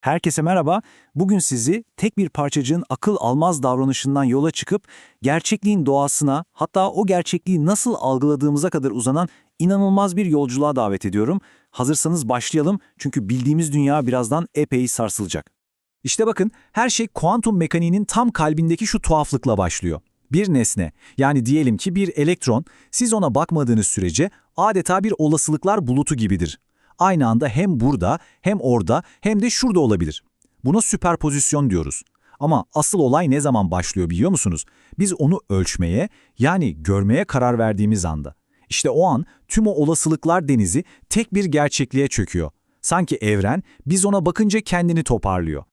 Herkese merhaba. Bugün sizi tek bir parçacığın akıl almaz davranışından yola çıkıp gerçekliğin doğasına, hatta o gerçekliği nasıl algıladığımıza kadar uzanan inanılmaz bir yolculuğa davet ediyorum. Hazırsanız başlayalım çünkü bildiğimiz dünya birazdan epey sarsılacak. İşte bakın her şey kuantum mekaniğinin tam kalbindeki şu tuhaflıkla başlıyor. Bir nesne, yani diyelim ki bir elektron, siz ona bakmadığınız sürece adeta bir olasılıklar bulutu gibidir. Aynı anda hem burada, hem orada, hem de şurada olabilir. Buna süperpozisyon diyoruz. Ama asıl olay ne zaman başlıyor biliyor musunuz? Biz onu ölçmeye, yani görmeye karar verdiğimiz anda. İşte o an tüm o olasılıklar denizi tek bir gerçekliğe çöküyor. Sanki evren biz ona bakınca kendini toparlıyor.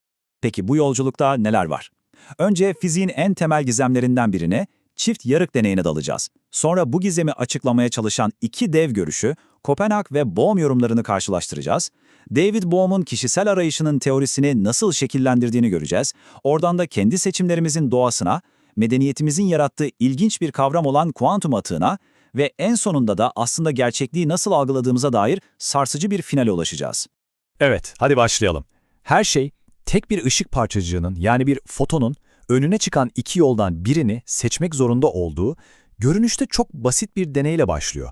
Peki bu yolculukta neler var? Önce fiziğin en temel gizemlerinden birine, çift yarık deneyine dalacağız. Sonra bu gizemi açıklamaya çalışan iki dev görüşü, Kopenhag ve Bohm yorumlarını karşılaştıracağız. David Bohm'un kişisel arayışının teorisini nasıl şekillendirdiğini göreceğiz. Oradan da kendi seçimlerimizin doğasına, medeniyetimizin yarattığı ilginç bir kavram olan kuantum atığına ve en sonunda da aslında gerçekliği nasıl algıladığımıza dair sarsıcı bir finale ulaşacağız. Evet, hadi başlayalım. Her şey tek bir ışık parçacığının yani bir fotonun önüne çıkan iki yoldan birini seçmek zorunda olduğu görünüşte çok basit bir deneyle başlıyor.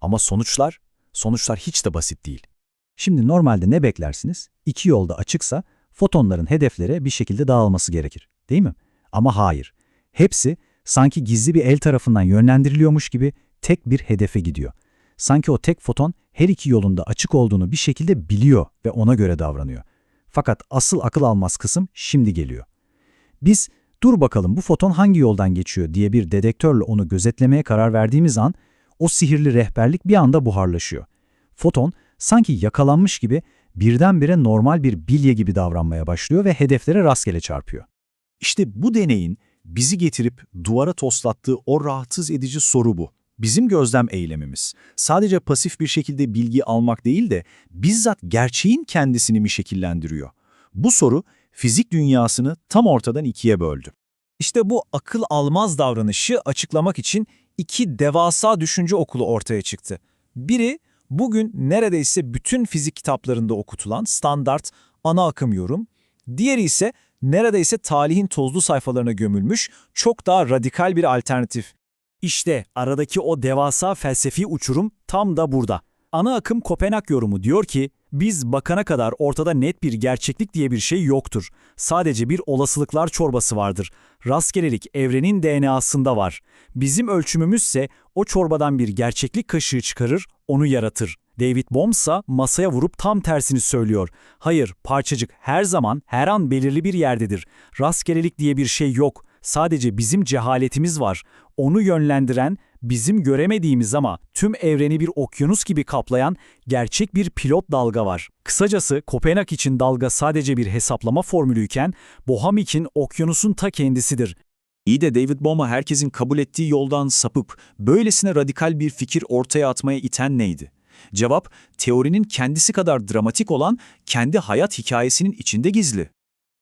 Ama sonuçlar, sonuçlar hiç de basit değil. Şimdi normalde ne beklersiniz? İki yolda açıksa fotonların hedeflere bir şekilde dağılması gerekir, değil mi? Ama hayır. Hepsi sanki gizli bir el tarafından yönlendiriliyormuş gibi tek bir hedefe gidiyor. Sanki o tek foton her iki yolunda açık olduğunu bir şekilde biliyor ve ona göre davranıyor. Fakat asıl akıl almaz kısım şimdi geliyor. Biz dur bakalım bu foton hangi yoldan geçiyor diye bir dedektörle onu gözetlemeye karar verdiğimiz an o sihirli rehberlik bir anda buharlaşıyor. Foton sanki yakalanmış gibi birdenbire normal bir bilye gibi davranmaya başlıyor ve hedeflere rastgele çarpıyor. İşte bu deneyin bizi getirip duvara toslattığı o rahatsız edici soru bu. Bizim gözlem eylemimiz sadece pasif bir şekilde bilgi almak değil de bizzat gerçeğin kendisini mi şekillendiriyor? Bu soru fizik dünyasını tam ortadan ikiye böldü. İşte bu akıl almaz davranışı açıklamak için iki devasa düşünce okulu ortaya çıktı. Biri bugün neredeyse bütün fizik kitaplarında okutulan standart ana akım yorum, diğeri ise neredeyse talihin tozlu sayfalarına gömülmüş çok daha radikal bir alternatif. İşte aradaki o devasa felsefi uçurum tam da burada. Ana akım Kopenhag yorumu diyor ki, biz bakana kadar ortada net bir gerçeklik diye bir şey yoktur. Sadece bir olasılıklar çorbası vardır. Rastgelelik evrenin DNA'sında var. Bizim ölçümümüzse o çorbadan bir gerçeklik kaşığı çıkarır, onu yaratır. David Bohm ise masaya vurup tam tersini söylüyor. Hayır, parçacık her zaman, her an belirli bir yerdedir. Rastgelelik diye bir şey yok. Sadece bizim cehaletimiz var. Onu yönlendiren, bizim göremediğimiz ama tüm evreni bir okyanus gibi kaplayan gerçek bir pilot dalga var. Kısacası Kopenhag için dalga sadece bir hesaplama formülüyken Boham için okyanusun ta kendisidir. İyi de David Bohm'u herkesin kabul ettiği yoldan sapıp böylesine radikal bir fikir ortaya atmaya iten neydi? Cevap, teorinin kendisi kadar dramatik olan kendi hayat hikayesinin içinde gizli.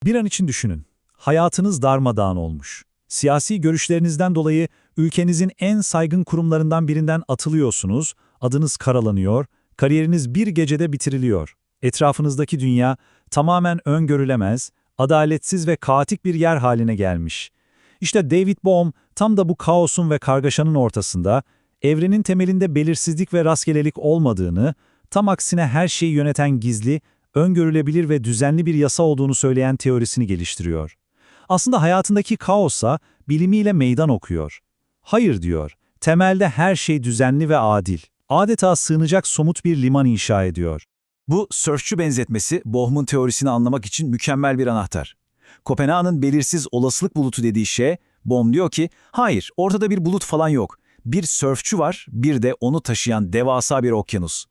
Bir an için düşünün. Hayatınız darmadağın olmuş. Siyasi görüşlerinizden dolayı ülkenizin en saygın kurumlarından birinden atılıyorsunuz, adınız karalanıyor, kariyeriniz bir gecede bitiriliyor. Etrafınızdaki dünya tamamen öngörülemez, adaletsiz ve kaotik bir yer haline gelmiş. İşte David Bohm tam da bu kaosun ve kargaşanın ortasında, evrenin temelinde belirsizlik ve rastgelelik olmadığını, tam aksine her şeyi yöneten gizli, öngörülebilir ve düzenli bir yasa olduğunu söyleyen teorisini geliştiriyor. Aslında hayatındaki kaosa bilimiyle meydan okuyor. Hayır diyor, temelde her şey düzenli ve adil. Adeta sığınacak somut bir liman inşa ediyor. Bu sörfçü benzetmesi Bohm'un teorisini anlamak için mükemmel bir anahtar. Kopenhag'ın belirsiz olasılık bulutu dediği şey, Bohm diyor ki, hayır ortada bir bulut falan yok. Bir sörfçü var, bir de onu taşıyan devasa bir okyanus.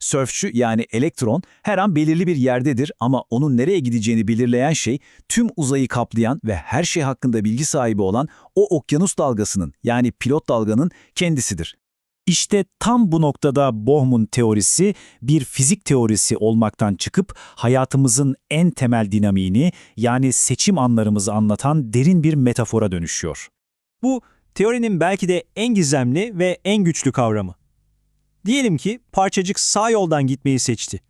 Sörfçü yani elektron her an belirli bir yerdedir ama onun nereye gideceğini belirleyen şey tüm uzayı kaplayan ve her şey hakkında bilgi sahibi olan o okyanus dalgasının yani pilot dalganın kendisidir. İşte tam bu noktada Bohm'un teorisi bir fizik teorisi olmaktan çıkıp hayatımızın en temel dinamiğini yani seçim anlarımızı anlatan derin bir metafora dönüşüyor. Bu teorinin belki de en gizemli ve en güçlü kavramı. Diyelim ki parçacık sağ yoldan gitmeyi seçti.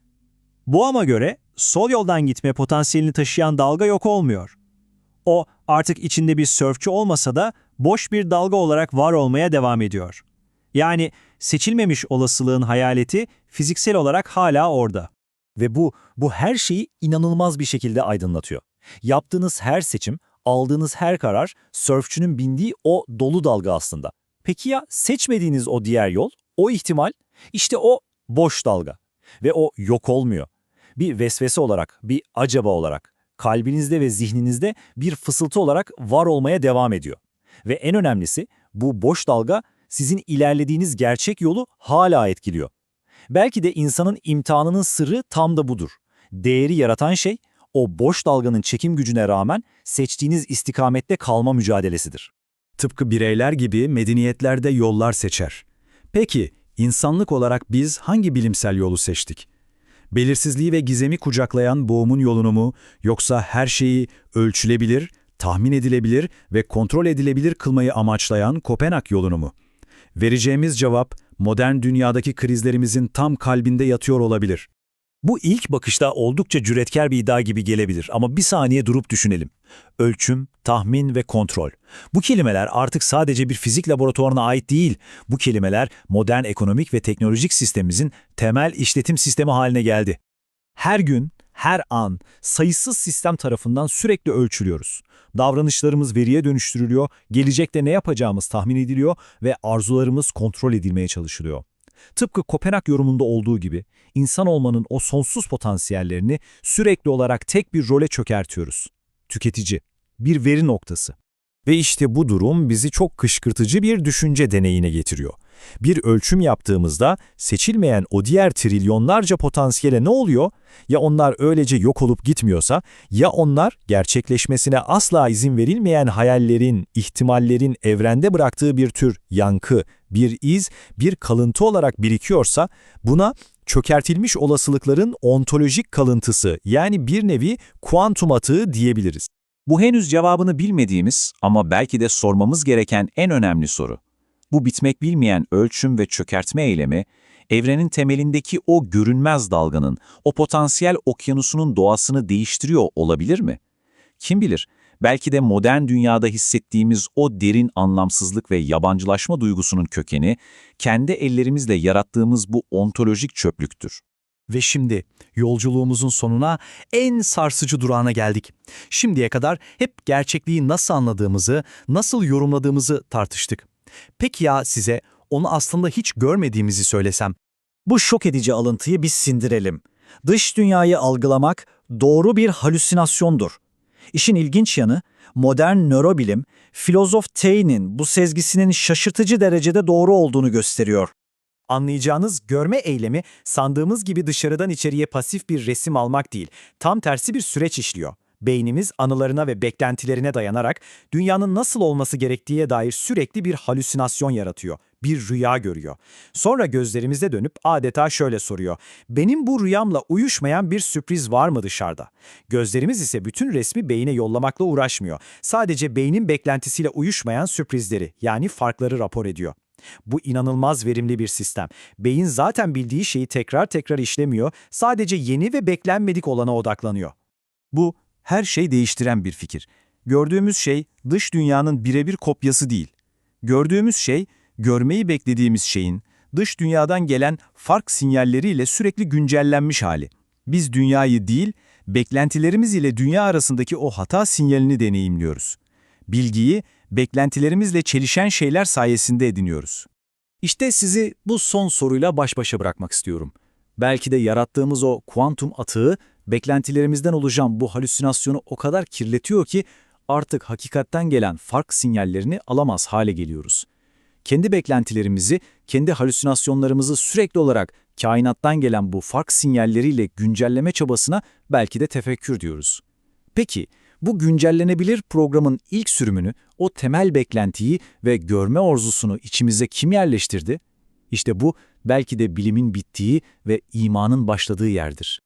Bohm'a göre sol yoldan gitme potansiyelini taşıyan dalga yok olmuyor. O artık içinde bir sörfçü olmasa da boş bir dalga olarak var olmaya devam ediyor. Yani seçilmemiş olasılığın hayaleti fiziksel olarak hala orada. Ve bu, bu her şeyi inanılmaz bir şekilde aydınlatıyor. Yaptığınız her seçim, aldığınız her karar, sörfçünün bindiği o dolu dalga aslında. Peki ya seçmediğiniz o diğer yol, o ihtimal? İşte o boş dalga. Ve o yok olmuyor. Bir vesvese olarak, bir acaba olarak, kalbinizde ve zihninizde bir fısıltı olarak var olmaya devam ediyor. Ve en önemlisi, bu boş dalga sizin ilerlediğiniz gerçek yolu hala etkiliyor. Belki de insanın imtihanının sırrı tam da budur. Değeri yaratan şey, o boş dalganın çekim gücüne rağmen seçtiğiniz istikamette kalma mücadelesidir. Tıpkı bireyler gibi medeniyetler de yollar seçer. Peki, insanlık olarak biz hangi bilimsel yolu seçtik? Belirsizliği ve gizemi kucaklayan boğumun yolunu mu, yoksa her şeyi ölçülebilir, tahmin edilebilir ve kontrol edilebilir kılmayı amaçlayan Kopenhag yolunu mu? Vereceğimiz cevap, modern dünyadaki krizlerimizin tam kalbinde yatıyor olabilir. Bu ilk bakışta oldukça cüretkar bir iddia gibi gelebilir ama bir saniye durup düşünelim. Ölçüm, tahmin ve kontrol. Bu kelimeler artık sadece bir fizik laboratuvarına ait değil. Bu kelimeler modern ekonomik ve teknolojik sistemimizin temel işletim sistemi haline geldi. Her gün, her an sayısız sistem tarafından sürekli ölçülüyoruz. Davranışlarımız veriye dönüştürülüyor, gelecekte ne yapacağımız tahmin ediliyor ve arzularımız kontrol edilmeye çalışılıyor. Tıpkı Kopenhag yorumunda olduğu gibi, insan olmanın o sonsuz potansiyellerini sürekli olarak tek bir role çökertiyoruz. Tüketici, bir veri noktası. Ve işte bu durum bizi çok kışkırtıcı bir düşünce deneyine getiriyor. Bir ölçüm yaptığımızda seçilmeyen o diğer trilyonlarca potansiyele ne oluyor? Ya onlar öylece yok olup gitmiyorsa, ya onlar gerçekleşmesine asla izin verilmeyen hayallerin, ihtimallerin evrende bıraktığı bir tür yankı, bir iz, bir kalıntı olarak birikiyorsa, buna çökertilmiş olasılıkların ontolojik kalıntısı yani bir nevi kuantum atığı diyebiliriz. Bu henüz cevabını bilmediğimiz ama belki de sormamız gereken en önemli soru. Bu bitmek bilmeyen ölçüm ve çökertme eylemi, evrenin temelindeki o görünmez dalganın, o potansiyel okyanusunun doğasını değiştiriyor olabilir mi? Kim bilir, belki de modern dünyada hissettiğimiz o derin anlamsızlık ve yabancılaşma duygusunun kökeni, kendi ellerimizle yarattığımız bu ontolojik çöplüktür. Ve şimdi yolculuğumuzun sonuna en sarsıcı durağına geldik. Şimdiye kadar hep gerçekliği nasıl anladığımızı, nasıl yorumladığımızı tartıştık. Peki ya size onu aslında hiç görmediğimizi söylesem? Bu şok edici alıntıyı biz sindirelim. Dış dünyayı algılamak doğru bir halüsinasyondur. İşin ilginç yanı, modern nörobilim, filozof Taine'in bu sezgisinin şaşırtıcı derecede doğru olduğunu gösteriyor. Anlayacağınız görme eylemi sandığımız gibi dışarıdan içeriye pasif bir resim almak değil, tam tersi bir süreç işliyor. Beynimiz anılarına ve beklentilerine dayanarak dünyanın nasıl olması gerektiğine dair sürekli bir halüsinasyon yaratıyor, bir rüya görüyor. Sonra gözlerimize dönüp adeta şöyle soruyor. Benim bu rüyamla uyuşmayan bir sürpriz var mı dışarıda? Gözlerimiz ise bütün resmi beyine yollamakla uğraşmıyor. Sadece beynin beklentisiyle uyuşmayan sürprizleri yani farkları rapor ediyor. Bu inanılmaz verimli bir sistem. Beyin zaten bildiği şeyi tekrar tekrar işlemiyor, sadece yeni ve beklenmedik olana odaklanıyor. Bu her şey değiştiren bir fikir. Gördüğümüz şey dış dünyanın birebir kopyası değil. Gördüğümüz şey, görmeyi beklediğimiz şeyin dış dünyadan gelen fark sinyalleriyle sürekli güncellenmiş hali. Biz dünyayı değil, beklentilerimiz ile dünya arasındaki o hata sinyalini deneyimliyoruz. Bilgiyi, beklentilerimizle çelişen şeyler sayesinde ediniyoruz. İşte sizi bu son soruyla baş başa bırakmak istiyorum. Belki de yarattığımız o kuantum atığı, beklentilerimizden oluşan bu halüsinasyonu o kadar kirletiyor ki artık hakikatten gelen fark sinyallerini alamaz hale geliyoruz. Kendi beklentilerimizi, kendi halüsinasyonlarımızı sürekli olarak kainattan gelen bu fark sinyalleriyle güncelleme çabasına belki de tefekkür diyoruz. Peki, bu güncellenebilir programın ilk sürümünü, o temel beklentiyi ve görme orzusunu içimize kim yerleştirdi? İşte bu belki de bilimin bittiği ve imanın başladığı yerdir.